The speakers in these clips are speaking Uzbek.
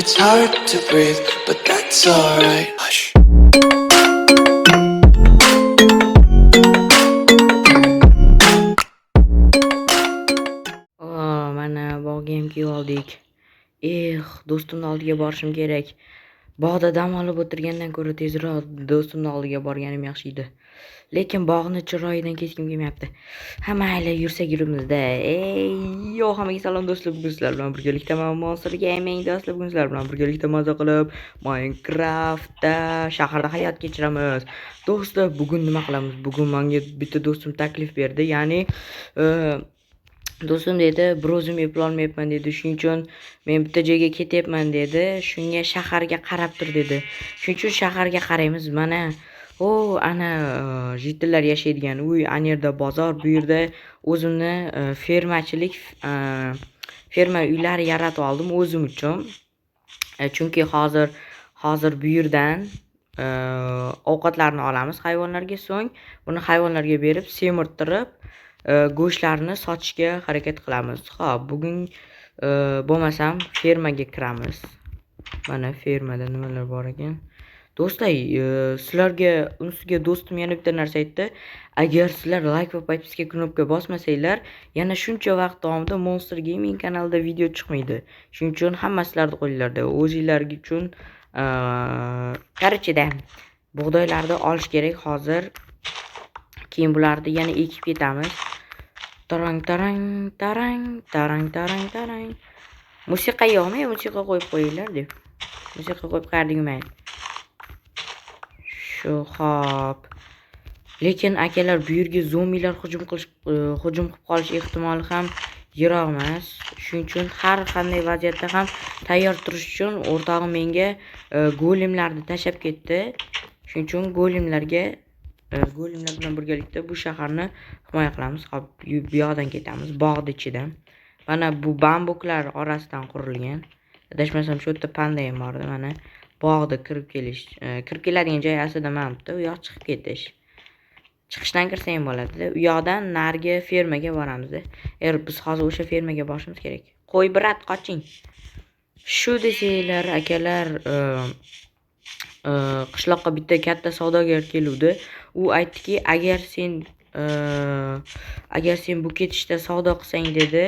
It's hard to breathe, but that's alright. Hush. Mana bog'ga ham kelib oldik. Eh, do'stimni oldiga borishim kerak. Bog'da dam olib o'tirgandan ko'ra tezroq do'stimni oldiga borganim yaxshi edi. Lekin bog'ni chiroyidan ketgim kelmayapti. Ha, mayli, yursak yuribmiz-da. Ey, yo, hammaga salom do'stlar. Bugun sizlar bilan birgalikda man Monster Gaming do'stlar. Bugun sizlar bilan birgalikda maza qilib Minecraftda shaharda hayot kechiramiz. Do'stlar, bugun nima qilamiz? Bugun menga bitta do'stim taklif berdi. Ya'ni, e, do'stim dedi bir o'zim eplolmayapman dedi shuning uchun men bitta joyga ketyapman dedi shunga shaharga qarab tur dedi shuning uchun shaharga qaraymiz mana o ana e, jitellar yashaydigan. Uy ana yerda bozor bu yerda o'zimni e, fermachilik e, ferma uylari yaratib oldim o'zim uchun. Chunki hozir hozir bu yerdan ovqatlarni olamiz hayvonlarga so'ng. Buni hayvonlarga berib semirtirib go'shtlarni go'shtlarini sotishga harakat qilamiz. Ho'p bugun bo'lmasam fermaga kiramiz. Mana fermada nimalar bor ekan? Do'stlar e, sizlarga unisiga do'stim yana bitta narsa aytdi. Agar sizlar layk va подписка knopka bosmasanglar yana shuncha vaqt davomida monster gaming kanalida video chiqmaydi. Shuning uchun hamma sizlarni qo'linglarda o'zinglar uchun e, короче bug'doylarni olish kerak hozir. Keyin bularni yana ekib ketamiz. Tarang tarang tarang tarang tarang tarang. Musiqa yo'qmi musiqa qo'yib qo'yinglar deb. Musiqa qo'yib qayerda shu hop lekin akalar bu yerga zombilar hujum qilish e, hujum qilib qolish ehtimoli ham yiroq emas. Shuning uchun har qanday vaziyatda ham tayyor turish uchun o'rtog'im menga e, golemlarni tashlab ketdi. Shuning uchun golemlarga e, golemlar bilan birgalikda bu shaharni himoya qilamiz. Hop bu yoqdan ketamiz bog'ni ichidan mana bu bambuklar orasidan qurilgan. Adashmasam shu yerda panda ham bordi mana. Bog'da kirib kelish e, kirib keladigan joy aslida mana bu yerda u yoq chiqib ketish. Chiqishdan kirsa ham bo'ladida u yoqdan narigi fermaga boramizda er biz hozir o'sha fermaga borishimiz kerak. Qo'y brat qoching. Shu desanglar akalar e, e, qishloqqa bitta katta savdogar keluvdi. U aytdiki agar sen agar sen bu ketishda savdo qilsang dedi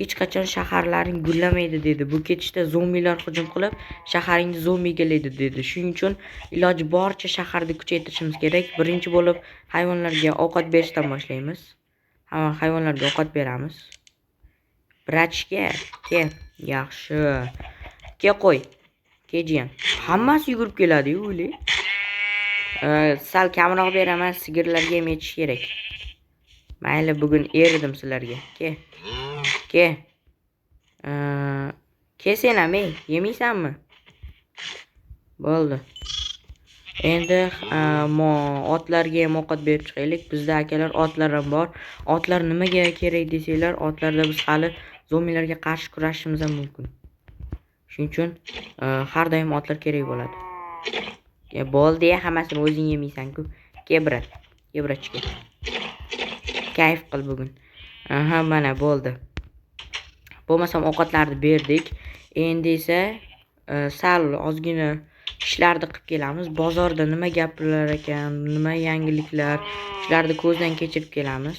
hech qachon shaharlaring gullamaydi dedi. Bu ketishda zombilar hujum qilib shaharingni zombi egallaydi dedi. Shuning uchun iloji boricha shaharni kuchaytirishimiz kerak. Birinchi bo'lib hayvonlarga ovqat berishdan boshlaymiz. Hamma hayvonlarga ovqat beramiz. Vrachga? Ke yaxshi. Ke qo'y. Kejiyan hammasi yugurib keladiyu o'ylay sal kamroq beraman sigirlarga ham yetish kerak. Mayli bugun erdim sizlarga. Ke. Ke ke sen ey yemaysanmi bo'ldi endi otlarga ham ovqat berib chiqaylik bizda akalar otlar ham bor. Otlar nimaga kerak desanglar otlarda biz hali zombilarga qarshi kurashishimiz ham mumkin. Shuning uchun har doim otlar kerak bo'ladi. E, bo'ldi hammasini o'zing yemaysanku ke brat ke bratchka kayf qil bugun. Aha mana bo'ldi. Bo'lmasam ovqatlarni berdik. Endi esa e, sal ozgina ishlarni qilib kelamiz. Bozorda nima gaplar ekan nima yangiliklar shularni ko'zdan kechirib kelamiz.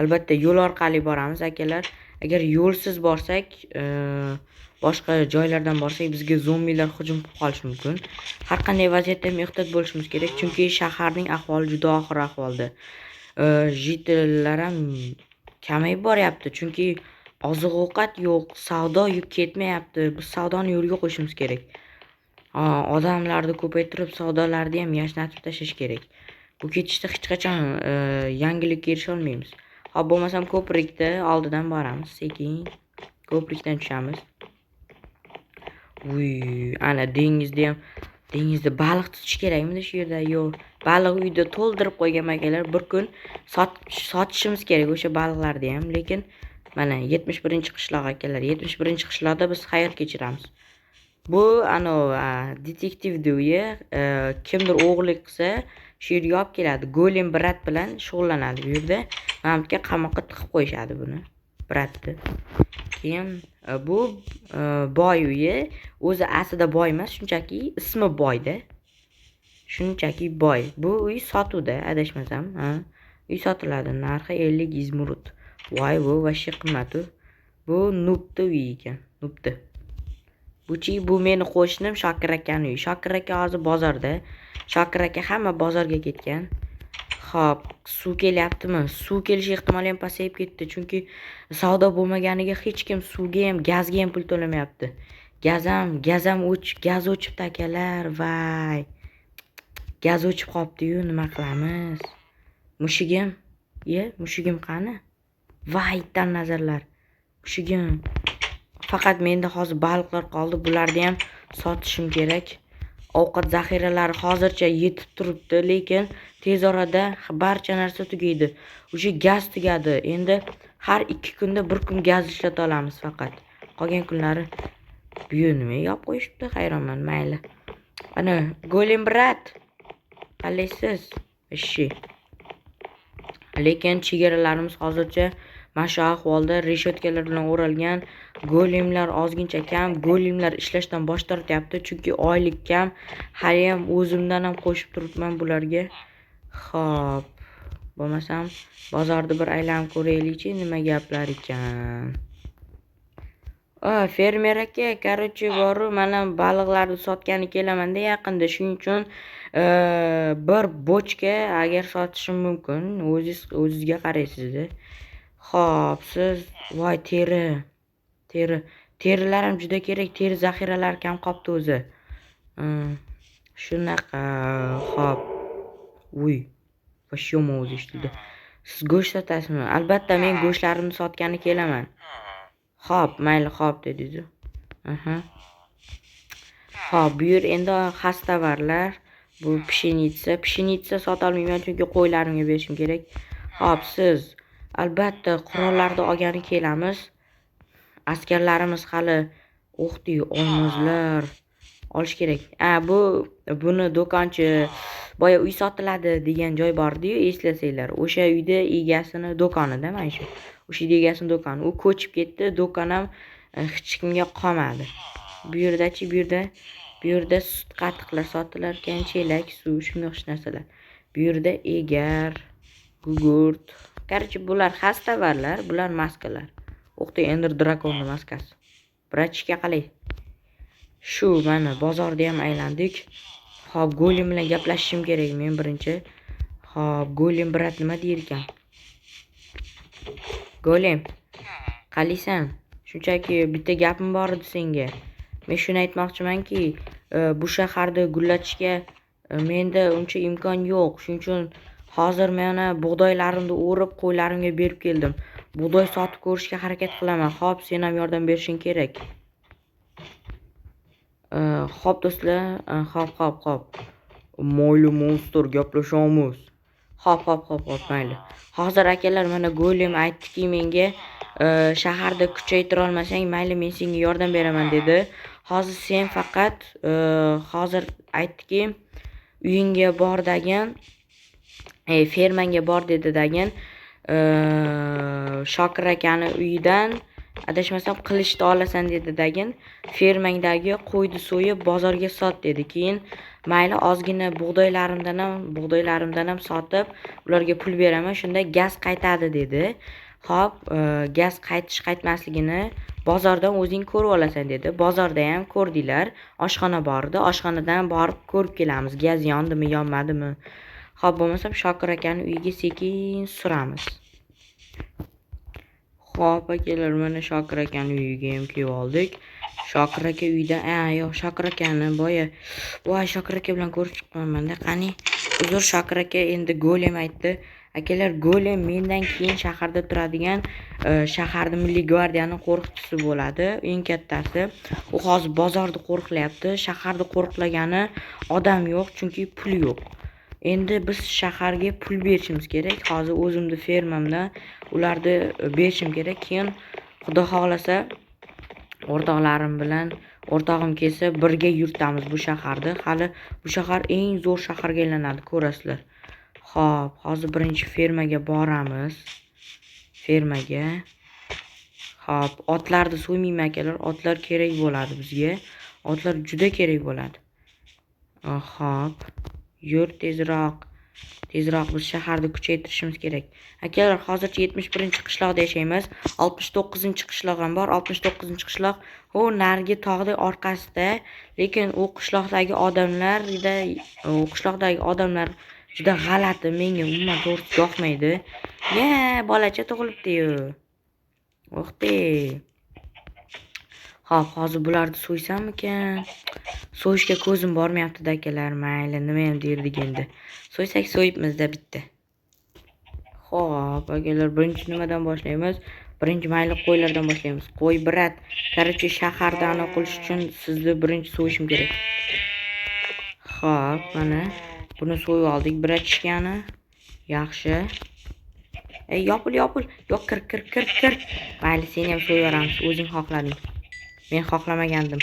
Albatta yo'l orqali boramiz akalar. Agar yo'lsiz borsak e, boshqa joylardan borsak bizga zombilar hujum qilib qolishi mumkin. Har qanday vaziyatda ham ehtiyot bo'lishimiz kerak chunki shaharning ahvoli juda og'ir ahvolda. E, Jitellar ham kamayib boryapti chunki oziq ovqat yo'q savdo yuk ketmayapti. Biz savdoni yo'lga qo'yishimiz kerak. Odamlarni ko'paytirib savdolarni ham yashnatib tashlash kerak. Bu ketishda hech qachon yangilikka erisholmaymiz hop bo'lmasam ko'prikni oldidan boramiz sekin ko'prikdan tushamiz. Uy ana dengizda ham dengizda baliq tutish kerakmidi shu yerda? Yo'q baliq uyda to'ldirib qo'ygan akalar bir kun sotishimiz kerak o'sha baliqlarni ham lekin mana yetmish birinchi qishloq akalar yetmish birinchi qishloqda biz hayot kechiramiz. Bu anavi detektiv uyi e, kimdir o'g'irlik qilsa shu yerga olib keladi. Golem brat bilan shug'ullanadi bu yerda. Mana buga qamoqqa tiqib qo'yishadi buni bratni keyin e, bu e, boy uyi o'zi aslida boy emas shunchaki ismi boyda shunchaki boy. Bu uy sotuvda adashmasam ha. Uy sotiladi narxi ellik izmurud voy bu вообще qimmat u bu nubni uyi ekan nubni buchi bu meni qo'shnim shokir akani uyi shokir aka hozir bozorda shokir aka hamma bozorga ketgan Xo'p, suv kelyaptimi? Suv kelish ehtimoli ham pasayib ketdi, chunki savdo bo'lmaganiga hech kim suvga ham, gazga ham pul to'lamayapti. Gaz ham, gaz ham o'ch, gaz o'chibdi akalar, vay. Gaz o'chib qolibdi-yu, nima qilamiz? Mushugim, ye, mushugim qani? Va itdan nazarlar. Mushugim. Faqat menda hozir baliqlar qoldi, bularni ham sotishim kerak. Ovqat zaxiralari hozircha yetib turibdi, lekin tez orada barcha narsa tugaydi. O'sha gaz tugadi. Endi har ikki kunda bir kun gaz ishlata olamiz faqat. Qolgan kunlari bu yer nima yopib qo'yishibdi? Hayronman, mayli. Ana, Golem brat. Qalaysiz? Ishi. Lekin chegaralarimiz hozircha mana shu ahvolda reshetkalar bilan o'ralgan. Golemlar ozgincha kam, golemlar ishlashdan bosh tortyapti, chunki oylik kam. Hali ham o'zimdan ham qo'shib turibman bularga. Xo'p. Bo'lmasam bozorni bir aylanib ko'raylikchi, nima gaplar ekan. A, fermer aka, короче, boru mana baliqlarni sotgani kelamanda yaqinda. Shuning uchun e, bir bochka agar sotishim mumkin. O'zingiz o'zingizga qaraysiz-da. Xo'p, siz voy teri. Teri. terilarim juda kerak. Teri zaxiralari kam qolibdi o'zi. Mm, shunaqa. Xo'p. Uy. Vosh yomon o'zi eshitildi. Siz go'sht sotasizmi? Albatta, men go'shtlarimni sotgani kelaman. Xo'p, mayli, xo'p dedingiz. Aha. Xo'p, bu yer endi xastavarlar. Bu pshenitsa. Pshenitsa sota olmayman chunki qo'ylarimga berishim kerak. Xo'p, siz albatta qurollarni olgani kelamiz. Askarlarimiz hali o'qdi, olmozlar olish kerak. A, bu buni do'konchi boya uy sotiladi degan joy bor-ku, eslasanglar. O'sha uyda egasini do'konida mana shu. O'sha uyni egasini do'koni. U ko'chib ketdi, do'kon ham e, hech kimga qolmadi. Bu yerdachi, bu yerda bu yerda sut qatiqlar sotilar ekan, chelak, suv, shunga o'xshash narsalar. Bu yerda egar, gugurt. Короче, bular xastavarlar, bular maskalar. O'qda Ender Dragonning maskasi. Bratishga qalay? Shu mana bozorda ham aylandik. Xo'p, Golem bilan gaplashishim kerak men birinchi. Xo'p, Golem brat nima deyir ekan? Golem, qalaysan? Shunchaki bitta gapim bor edi senga. Men shuni aytmoqchimanki, e, bu shaharni gullatishga e, menda uncha imkon yo'q. Shuning uchun hozir mana bug'doylarimni o'rib qo'ylarimga berib keldim. Bug'doy sotib ko'rishga harakat qilaman. Xo'p, sen ham yordam berishing kerak. ho'p Xo'p do'stlar, ho'p xo'p, xo'p, moyli Mayli monster gaplashamiz. ho'p xo'p, xo'p, ho'p mayli. Hozir akalar mana Golem aytdiki menga shaharda kuchaytira olmasang, mayli men senga yordam beraman dedi. Hozir sen faqat hozir aytdiki uyingga bor degan, e, fermangga bor dedi dagin e, Shokir akani uyidan adashmasam qilichni olasan dedi dagin fermangdagi qo'yni so'yib bozorga sot dedi. Keyin mayli ozgina bug'doylarimdan ham bug'doylarimdan ham sotib ularga pul beraman, shunda gaz qaytadi dedi. Xo'p, e, gaz qaytish qaytmasligini bozordan o'zing ko'rib olasan dedi. Bozorda ham ko'rdinglar, oshxona bor edi. Oshxonadan borib ko'rib kelamiz, gaz yondimi, yonmadimi. Xo'p, bo'lmasam Shokir akani uyiga sekin suramiz. Xo'p, akalar, mana Shokir akani uyiga ham kelib oldik. Shokir aka uyda, a, yo'q, Shokir akani boya voy Shokir aka bilan ko'rib chiqqanman-da. Qani? Uzr, Shokir aka endi Golem aytdi. Akalar, Golem mendan keyin shaharda turadigan e, shaharni milliy gvardiyani qo'riqchisi bo'ladi, eng kattasi. U hozir bozorni qo'riqlayapti. Shaharni qo'riqlagani odam yo'q, chunki pul yo'q. Endi biz shaharga pul berishimiz kerak. Hozir o'zimni fermamdan ularni berishim kerak. Keyin Xudo xohlasa o'rtoqlarim bilan o'rtog'im kelsa birga yuritamiz bu shaharni. Hali bu shahar eng zo'r shaharga aylanadi, ko'rasizlar. Xo'p, hozir birinchi fermaga boramiz. Fermaga. Xo'p, otlarni so'ymayman akalar. Otlar kerak bo'ladi bizga. Otlar juda kerak bo'ladi. Ah, Xo'p. Yur tezroq. Tezroq biz shaharni kuchaytirishimiz kerak. Akalar, hozircha 71-qishloqda yashaymiz. 69-qishloq ham bor. 69-qishloq u narigi tog'ni orqasida, lekin u qishloqdagi odamlarda u qishloqdagi odamlar juda g'alati. Menga umuman to'g'risi yoqmaydi. Ya, bolacha tug'ilibdi-yu. Ha hozir bularni so'ysammikan? So'yishga ko'zim bormayapti-da akalar. Mayli, nima ham derdik endi. So'ysak so'yibmiz-da bitta. Xo'p, akalar, birinchi nimadan boshlaymiz? Birinchi mayli qo'ylardan boshlaymiz. Qo'y brat. Короче, shaharda anaqa qilish uchun sizni birinchi so'yishim kerak. Hop, mana buni so'yib oldik. Bratishkani. Yaxshi. Ey, yopil, yopil. Yo'q, kir, kir, kir, kir. Mayli, seni ham so'yaveramiz. O'zing xohlading. Men xohlamagandim.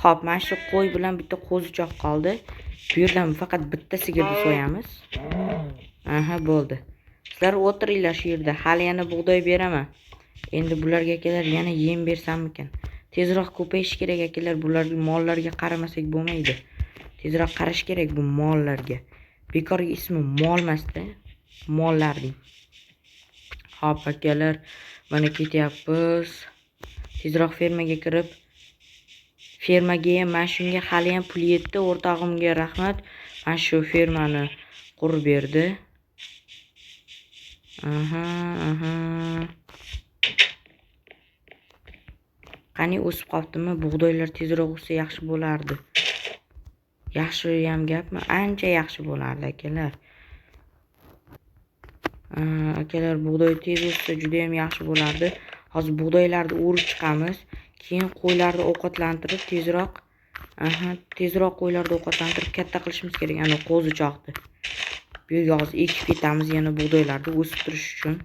Xo'p, mana shu qo'y bilan bitta qo'zichoq qoldi. Bu yerdan faqat bitta sigirni so'yamiz. Aha, bo'ldi. Sizlar o'tiringlar shu yerda. Hali yana bug'doy beraman. Endi bularga akalar yana yem bersammikan? Tezroq ko'payish kerak akalar. bular mollarga qaramasak bo'lmaydi. Tezroq qarash kerak bu mollarga. Bekorga ismi molmasda. Mollarning. Xo'p, akalar, mana ketyapmiz. Tezroq fermaga kirib fermaga ham mana shunga hali ham pul yetdi. O'rtog'imga rahmat. Mana shu fermani qurib berdi. Aha, aha. Qani o'sib qolibdimi? Bug'doylar tezroq o'ssa yaxshi bo'lardi. Yaxshi ham gapmi? Ancha yaxshi bo'lardi, akalar. Akalar, bug'doy tez o'ssa juda ham yaxshi bo'lardi. Hozir bug'doylarni o'rib chiqamiz. Keyin qo'ylarni ovqatlantirib tezroq aha, tezroq qo'ylarni ovqatlantirib katta qilishimiz kerak. Ana qo'zichoqni. Bu yoz ekib ketamiz yana bug'doylarni o'sib turish uchun.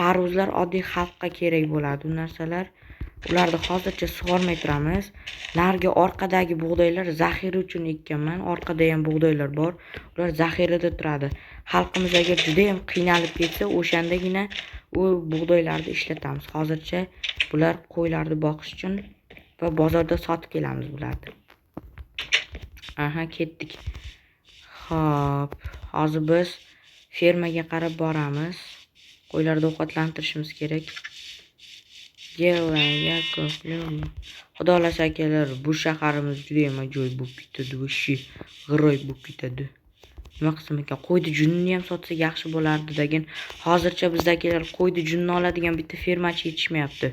Tarvuzlar oddiy xalqqa kerak bo'ladi bu narsalar. Ularni hozircha sug'ormay turamiz. Narigi orqadagi bug'doylar zaxira uchun ekkanman. Orqada ham bug'doylar bor. Ular zaxirada turadi. Xalqimiz agar juda ham qiynalib ketsa, o'shandagina u bug'doylarni ishlatamiz. Hozircha bular qo'ylarni boqish uchun va bozorda sotib kelamiz bularni. Aha, ketdik. hop hozir biz fermaga qarab boramiz. Qo'ylarni ovqatlantirishimiz kerak. Xudo xohlasa akalar, bu shaharimiz judayam ajoyib bo'lib ketadi. Вообще g'aroyib bo'lib ketadi. Nima qilsam ekan? Qo'yni junini ham sotsak yaxshi bo'lardi degan. Hozircha bizdagilar qo'yni junini oladigan bitta fermachi yetishmayapti.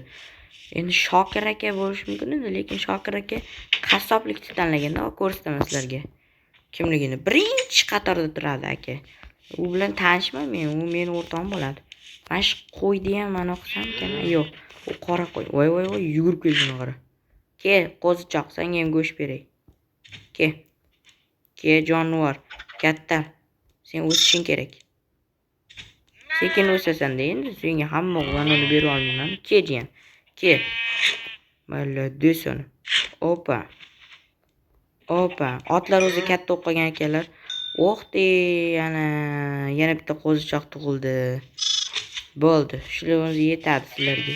Endi Shokir aka bo'lishi mumkin edi, lekin Shokir aka qassoblikni tanlaganda ko'rsataman sizlarga. Kimligini birinchi qatorda turadi aka. U bilan tanishman men, u meni o'rtog'im bo'ladi. Mana shu qo'yni ham mana qilsamkan? Yo'q, u qora qo'y. Voy voy voy, yugurib kelgan qara. Kel, qo'zichoq, senga ham go'sht beray. Kel. Kel jonivor, katta. Sen o'sishing kerak. Sekin o'sasan-da endi, senga hamma g'anoni berib olmayman. Kel jiyan. Kel. Молодец uni. Opa. Opa, otlar o'zi katta bo'lib qolgan ekanlar. O'xti, yana yana bitta qo'zichoq tug'ildi. Bo'ldi, shular o'zi yetadi sizlarga.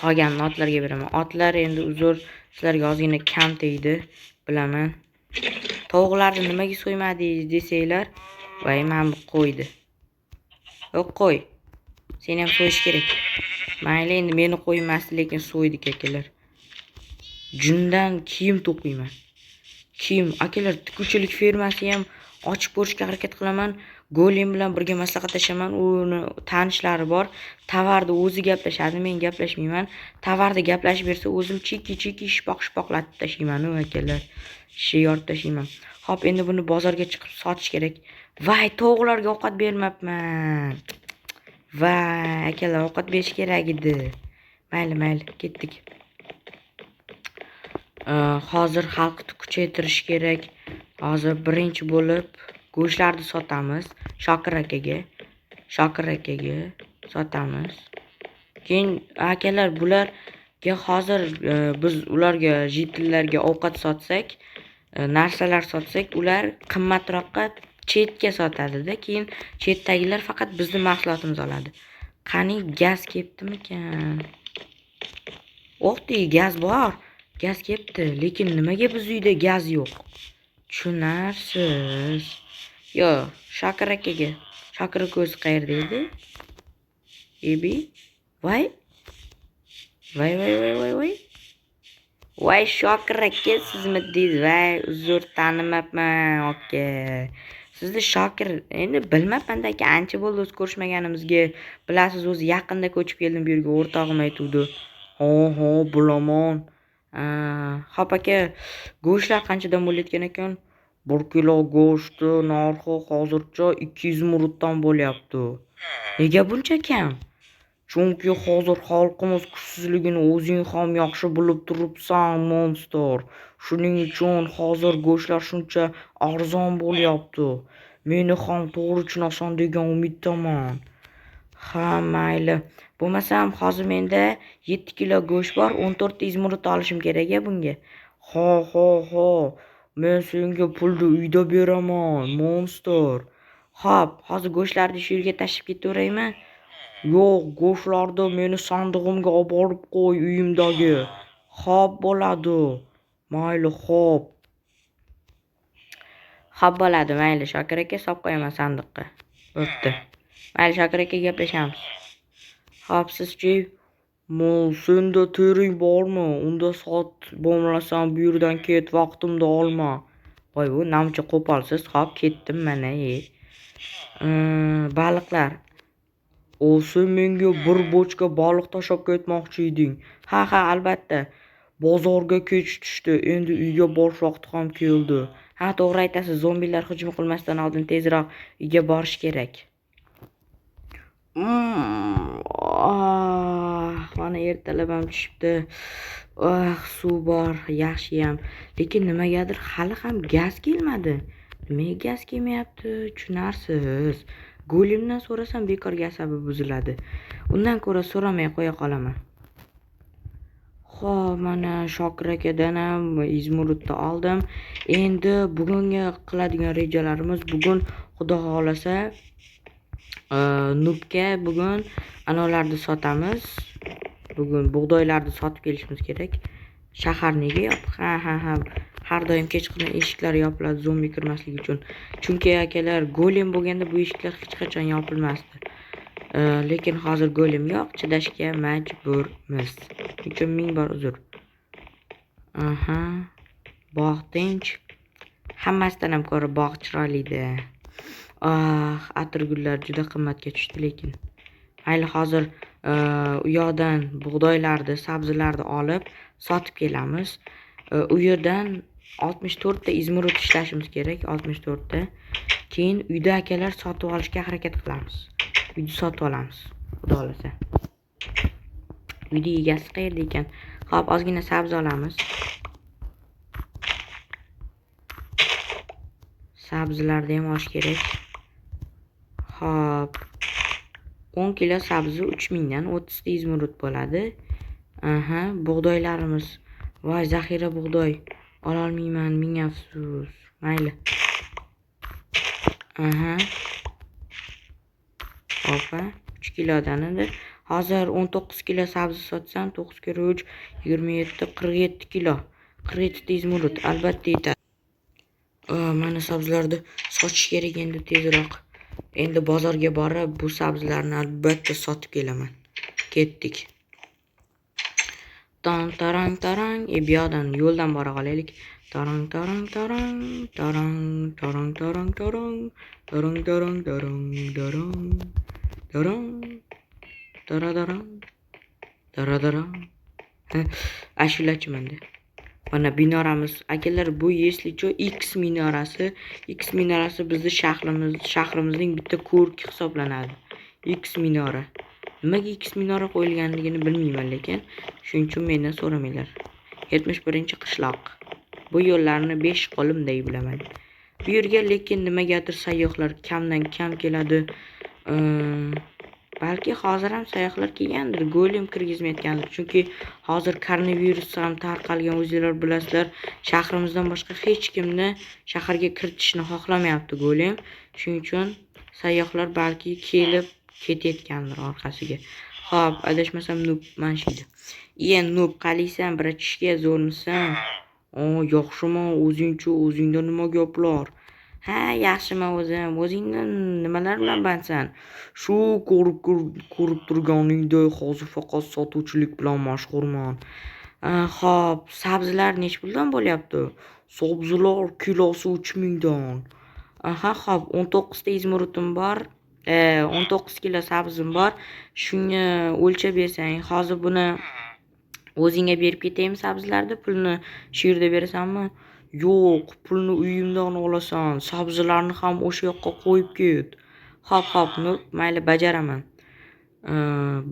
Qolganini otlarga beraman. Otlar endi uzr, sizlarga ozgina kam tegdi, bilaman. Tovuqlarni nimaga so'ymadingiz desanglar, voy mana bu qo'ydi. Yo'q qo'y. Seni ham so'yish kerak. Mayli endi meni qo'ymasdi, lekin so'ydik akalar. Jundan kiyim to'qiyman. Kiyim, akalar, tikuvchilik fermasi ham ochib ko'rishga harakat qilaman. Golim bilan birga maslahatlashaman. Uni tanishlari bor. Tovarni o'zi gaplashadi, men gaplashmayman. tovarni gaplashib bersa, o'zim chiki-chiki shipoq-shipoqlatib tashlayman, u akalar. Shi yorib tashlayman. Xo'p, endi buni bozorga chiqib sotish kerak. Voy, tovuqlarga ovqat bermabman. Voy, akalar, ovqat berish kerak edi. Mayli, mayli, ketdik. Hozir xalqni kuchaytirish kerak. Hozir birinchi bo'lib go'shtlarni sotamiz Shokir akaga. Shokir akaga sotamiz. Keyin akalar bularga hozir biz ularga jitillarga ovqat sotsak, Э, narsalar sotsak, ular qimmatroqqa chetga sotadida Keyin chetdagilar faqat bizning mahsulotimizni oladi. qani gaz kelibdimikan o'qdi gaz bor. Gaz kelibdi lekin nimaga biz uyda gaz yo'q? Tushunarsiz. Yo shokir akaga shokir aka o'zi qayerda edi? Ebi? Voy. Voy voy voy voy voy. Voy shokir aka sizmidingiz voy uzr tanimabman aka sizni shokir endi bilmabmanda aka ancha bo'ldi o'zi ko'rishmaganimizga. Bilasiz o'zi yaqinda ko'chib keldim bu yerga o'rtog'im aytuvdi. Oho ha bilaman. Ho'p aka go'shtlar qanchadan bo'layotgan ekan? Bir kilo go'shtni narxi hozircha ikki yuz muruddan bo'lyapti. Nega buncha kam? Chunki hozir xalqimiz kuchsizligini o'zing ham yaxshi bilib turibsan monster shuning uchun hozir go'shtlar shuncha arzon bo'lyapti. Meni ham to'g'ri tushunasan degan umiddaman. Ha mayli. Bo'lmasam hozir menda yetti kilo go'sht bor o'n to'rtta izmurud olishim kerak a bunga. Ho ho ho. Men senga pulni uyda beraman monster ho'p hozir go'shtlarni shu yerga tashlab ketaveraymi? Yo'q go'shtlarni meni sandig'imga olib borib qo'y uyimdagi xo'p bo'ladi mayli xo'p xo'p bo'ladi mayli shokir aka solib qo'yaman sandiqqa bo'pti mayli shokir aka gaplashamiz xo'p sizchi senda tering bormi? Unda sot, bo'lmasam bu yerdan ket, vaqtimni olma. Voy, bu namcha qo'polsiz. Hop, ketdim mana, e. baliqlar. O, sen menga bir bochka baliq tashlab ketmoqchi eding. Ha, ha, albatta. Bozorga kech tushdi. Endi uyga borish vaqti ham keldi. Ha, to'g'ri aytasiz. Zombilar hujum qilmasdan oldin tezroq uyga borish kerak. Mm, ah, mana ertalab ham tushibdi. Ah, suv bor, yaxshiyam. Lekin nimagadir hali ham gaz kelmadi. Nimaga gaz kelmayapti? Tushunarsiz. Go'limdan so'rasam bekorga asabi buziladi. Undan ko'ra so'ramay qo'ya qolaman. Xo'p, mana Shokir akadan ham izmurudni oldim. Endi bugungi qiladigan rejalarimiz bugun Xudo xohlasa e, Nubga bugun anavlarni sotamiz. Bugun bug'doylarni sotib kelishimiz kerak. Shahar nega yopiq? Ha, ha, ha. Har doim kechqurun eshiklar yopiladi zombi kirmasligi uchun. Chunki akalar golem bo'lganda bu eshiklar hech qachon yopilmasdi. Lekin hozir golem yo'q, chidashga majburmiz. Uchun ming bor uzr. Aha. Bog' tinch. Hammasidan ham ko'ra bog' chiroylida Ah, atirgullar juda qimmatga tushdi lekin. Mayli hozir u yoqdan bug'doylarni, sabzilarni olib sotib kelamiz. U yerdan 64 ta izmurud ishlashimiz kerak, 64 ta. Keyin uyda akalar sotib olishga harakat qilamiz. Uyni sotib olamiz, xudo xolasa. Uyni egasi qayerda ekan? Xo'p, ozgina sabzi olamiz. Sabzilarni ham olish kerak. Xo'p. 10 kilo sabzi 3000 dan 30 ta izmurud bo'ladi. Aha, bug'doylarimiz. Voy, zaxira bug'doy. Ololmayman, ming afsus. Mayli. Aha. Xo'p, 3 kilodan edi. Hozir 19 kilo sabzi sotsam, 9 kira 3 27 47 kilo. 47 ta izmurud albatta yetadi. Mana sabzilarni sotish kerak endi tezroq. Endi bozorga borib bu sabzilarni albatta sotib kelaman. Ketdik. Tan tarang tarang. E bu yoqdan yo'ldan bora qolaylik. Tarang tarang tarang. Tarang tarang tarang tarang. Tarang tarang tarang tarang. Tarang. Taradarang. Taradarang. Ashulachimanda. Mana minoramiz. Akalar bu yeslicho X minorasi. X minorasi bizni shahrimiz, shahrimizning bitta ko'rki hisoblanadi. X minora. Nimaga minora qo'yilganligini bilmayman lekin, shuning uchun mendan so'ramanglar. 71-qishloq. Bu yo'llarni 5 qo'limday bilaman. Bu yerga lekin nimagadir sayyohlar kamdan kam keladi. Balki hozir ham sayyohlar kelgandir, golem kirgizmayotgandir. Chunki hozir koronavirus ham tarqalgan, o'zingizlar bilasizlar. Shahrimizdan boshqa hech kimni shaharga kiritishni xohlamayapti golem. Shuning uchun sayyohlar balki kelib ketayotgandir orqasiga. Ho'p adashmasam noob mana shu edi. Iye noob qalaysan bratishka zo'rmisan? O yaxshiman o'zingchi o'zingda nima gaplar? Ha yaxshiman o'zim o'zingdan nimalar bilan bandsan? Shu ko'rib ko'rib turganingdek hozir faqat sotuvchilik bilan mashhurman. Ho'p sabzilar necha puldan bo'lyapti? Sabzilar kilosi uch mingdan. Aha ho'p o'n to'qqizta izmuridim bor. O'n to'qqiz kilo sabzim bor. Shuni o'lchab bersang hozir buni o'zingga berib ketaymi sabzilarni pulni shu yerda berasanmi? Yo'q pulni uyimdan olasan. Sabzilarni ham o'sha yoqqa qo'yib ket. Hop hop ну mayli bajaraman.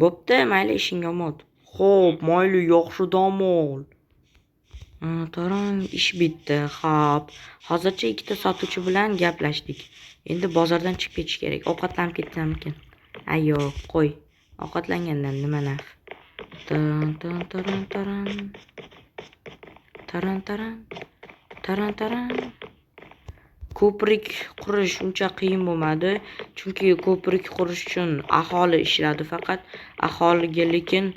Bo'pti mayli ishing omad xo'p mayli yaxshi dam ol. Tarang ish bitdi. Ho'p. Hozircha ikkita sotuvchi bilan gaplashdik. Endi bozordan chiqib ketish kerak. Ovqatlanib ketsamikin a yo'q qo'y. Ovqatlangandan nima naf Tan, tan, taran taran. Taran taran. Taran taran. Ko'prik qurish uncha qiyin bo'lmadi chunki ko'prik qurish uchun aholi ishladi faqat aholiga lekin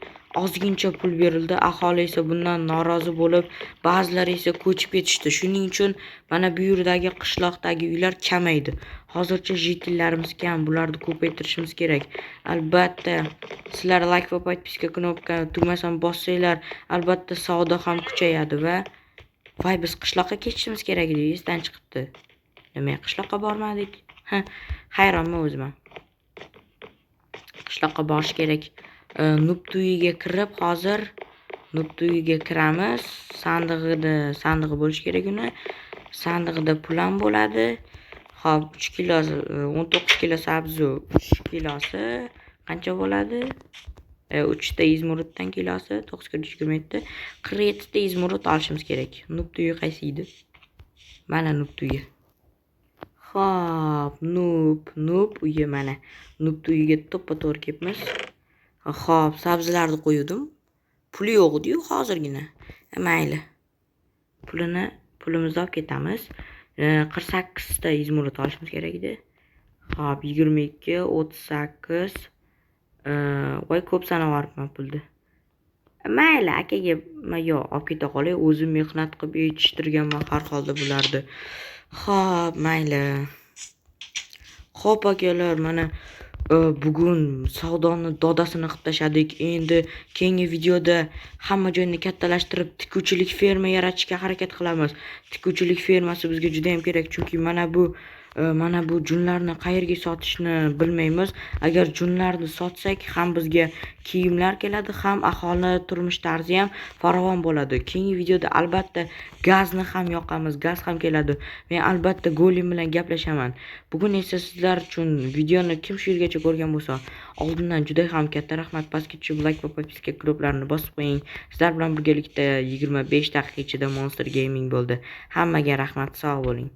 ozgincha pul berildi. Aholi esa bundan norozi bo'lib ba'zilari esa ko'chib ketishdi. Shuning uchun mana bu yerdagi qishloqdagi uylar kamaydi. Hozircha jitillarimiz kam bularni ko'paytirishimiz kerak. Albatta sizlar like va подписка knopka tugmasini bossanglar albatta savdo ham kuchayadi va voy biz qishloqqa ketishimiz kerak edi esdan chiqibdi. Nima qishloqqa bormadik? Ha hayronman o'zim ham. Qishloqqa borish kerak. Э, uyiga kirib hozir nubni uyiga kiramiz. Sandig'ida sandig'i bo'lishi kerak uni sandig'ida pul ham bo'ladi. Ho'p uch kilo e, o'n to'qqiz kilo sabzi uch kilosi qancha bo'ladi? E, uchta izmuruddan kilosi to'qqiz kilo yigirma yetti qirq yettita izmurud olishimiz kerak. Nubni uyi qaysi edi? Mana nubni uyi nup nup Noob uyi mana. Noobni uyiga to'ppa-to'g'ri kelibmiz. Xo'p, sabzilarni qo'yuvdim. Puli yo'q ediyu hozirgina. E, mayli. Pulini pulimizni olib ketamiz. E, qirq 48 ta izmurod olishimiz kerak edi. Xo'p, 22, 38. sakkiz e, voy ko'p sanavoribman pulni. Mayli, akaga yo'q, olib keta qolay. O'zim mehnat qilib yetishtirganman har holda bularni. Xo'p, mayli. Xo'p akalar, mana bugun savdoni dodasini qilib tashladik. Endi keyingi videoda hamma joyni kattalashtirib tikuvchilik ferma yaratishga harakat qilamiz. Tikuvchilik fermasi bizga juda ham kerak, chunki mana bu Э, mana bu junlarni qayerga sotishni bilmaymiz. Agar junlarni sotsak ham bizga kiyimlar keladi, ham aholi turmush tarzi ham farovon bo'ladi. Keyingi videoda albatta gazni ham yoqamiz, gaz ham keladi. Men albatta Golim bilan gaplashaman. Bugun esa sizlar uchun videoni kim shu yergacha ko'rgan bo'lsa, oldindan juda ham katta rahmat. Pastga tushib like va podpiska klublarini bosib qo'ying. Sizlar bilan birgalikda 25 daqiqa ichida Monster Gaming bo'ldi. Hammaga rahmat, sog' bo'ling.